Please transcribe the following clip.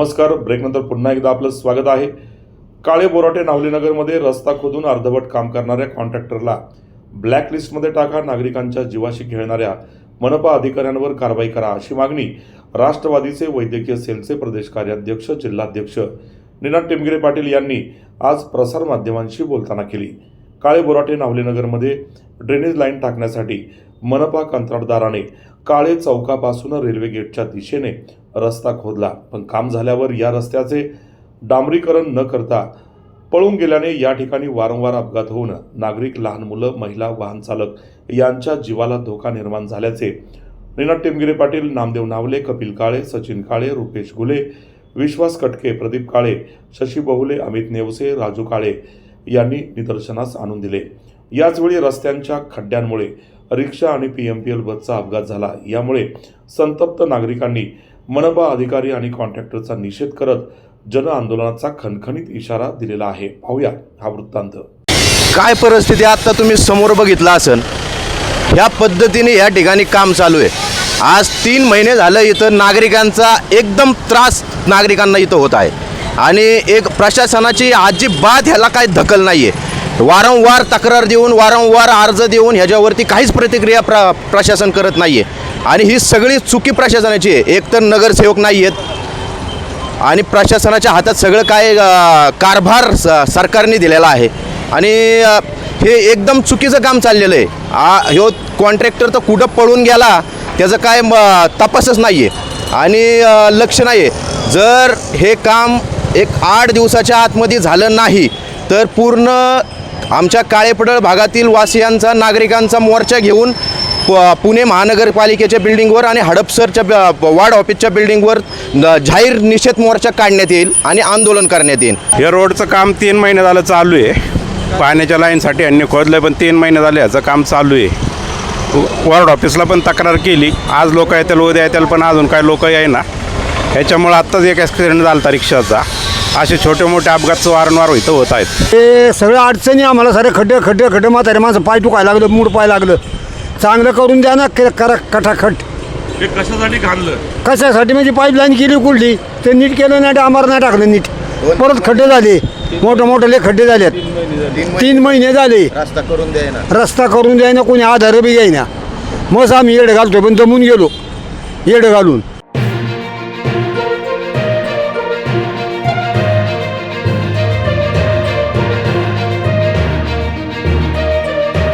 नमस्कार. ब्रेकनंतर पुन्हा एकदा आपलं स्वागत आहे. काळे बोराटे नावलीनगरमध्ये रस्ता खोदून अर्धवट काम करणाऱ्या कॉन्ट्रॅक्टरला ब्लॅकलिस्टमध्ये टाका नागरिकांच्या जीवाशी खेळणाऱ्या मनपा अधिकाऱ्यांवर कारवाई करा अशी मागणी राष्ट्रवादीचे वैद्यकीय सेलचे प्रदेश कार्याध्यक्ष जिल्हाध्यक्ष निनाद टिमगिरे पाटील यांनी आज प्रसारमाध्यमांशी बोलताना केली. काळे बोराटे नावलीनगरमध्ये ड्रेनेज लाईन टाकण्यासाठी मनपा कंत्राटदाराने काळे चौकापासून रेल्वे गेटच्या दिशेने रस्ता खोदला. पण काम झाल्यावर या रस्त्याचे डांबरीकरण न करता पळून गेल्याने या ठिकाणी वारंवार अपघात होऊन नागरिक लहान मुलं महिला वाहन चालक यांच्या जीवाला धोका निर्माण झाल्याचे निनाद टिमगिरे पाटील नामदेव नावले कपिल काळे सचिन काळे रुपेश गुले विश्वास कटके प्रदीप काळे शशी बहुले अमित नेवसे राजू काळे यांनी निदर्शनास आणून दिले. याचवेळी रस्त्यांच्या खड्ड्यांमुळे रिक्षा आणि पी एम पी एल बसचा अपघात झाला. यामुळे संतप्त नागरिकांनी मनपा अधिकारी आणि कॉन्ट्रॅक्टरचा निषेध करत जनआंदोलनाचा खणखणीत इशारा दिलेला आहे. पाहूया हा वृत्तांत. काय परिस्थिती आत्ता तुम्ही समोर बघितला असन ह्या पद्धतीने या ठिकाणी काम चालू आहे. आज तीन महिने झालं इथं नागरिकांचा एकदम त्रास नागरिकांना इथं होत आहे. आणि एक प्रशासनाची अजिबात ह्याला काही दखल नाही आहे वारंवार तक्रार देऊन वारंवार अर्ज देऊन ह्याच्यावरती काहीच प्रतिक्रिया प्र प्रशासन करत नाही आहे आणि ही सगळी चुकी प्रशासनाची आहे. एकतर नगरसेवक नाही आहेत आणि प्रशासनाच्या हातात सगळं काय कारभार स सरकारने दिलेला आहे. आणि हे एकदम चुकीचं काम चाललेलं आहे. आ ह्यो कॉन्ट्रॅक्टर तर कुठं पळून गेला त्याचं काय म, तपासच नाही आहे आणि लक्ष नाही आहे जर हे काम एक आठ दिवसाच्या आतमध्ये झालं नाही तर पूर्ण आमच्या काळेपडळ भागातील वासियांचा नागरिकांचा मोर्चा घेऊन पुणे महानगरपालिकेच्या बिल्डिंगवर आणि हडपसरच्या वार्ड ऑफिसच्या बिल्डिंगवर न- जाहीर निषेध मोर्चा काढण्यात येईल आणि आंदोलन करण्यात येईल. हे रोडचं काम तीन महिने झालं चालू आहे. पाण्याच्या लाईनसाठी यांनी खोदलं पण तीन महिने झाले याचं काम चालू आहे. वॉर्ड ऑफिसला पण तक्रार केली. आज लोक येतील उद्या येतील पण अजून काय लोक येईना. ह्याच्यामुळं आत्ताच एक ॲक्सिडेंट झाला होता रिक्षाचा. असे छोटे मोठे अपघात वारंवार इथं होत आहेत. ते सगळ्या अडचणी आम्हाला सारे खड्डे खड्डे खड्डे म्हातारे माणसं पाय टुकायला लागलं मूड पाय लागलं. चांगलं करून द्या ना के- करा कटाखट. हे कशासाठी घाललं कशासाठी? म्हणजे पाईपलाईन केली कुठली? ते नीट केलं नाही डांबर नाही टाकलं नीट. परत खड्डे झाले. मोठे मोठे खड्डे झालेत. तीन महिने झाले. रस्ता करून द्यायना. रस्ता करून द्यायना कोणी आधार बी येईना मग आम्ही येडं घालतोय पण जमून गेलो. येडं घालून.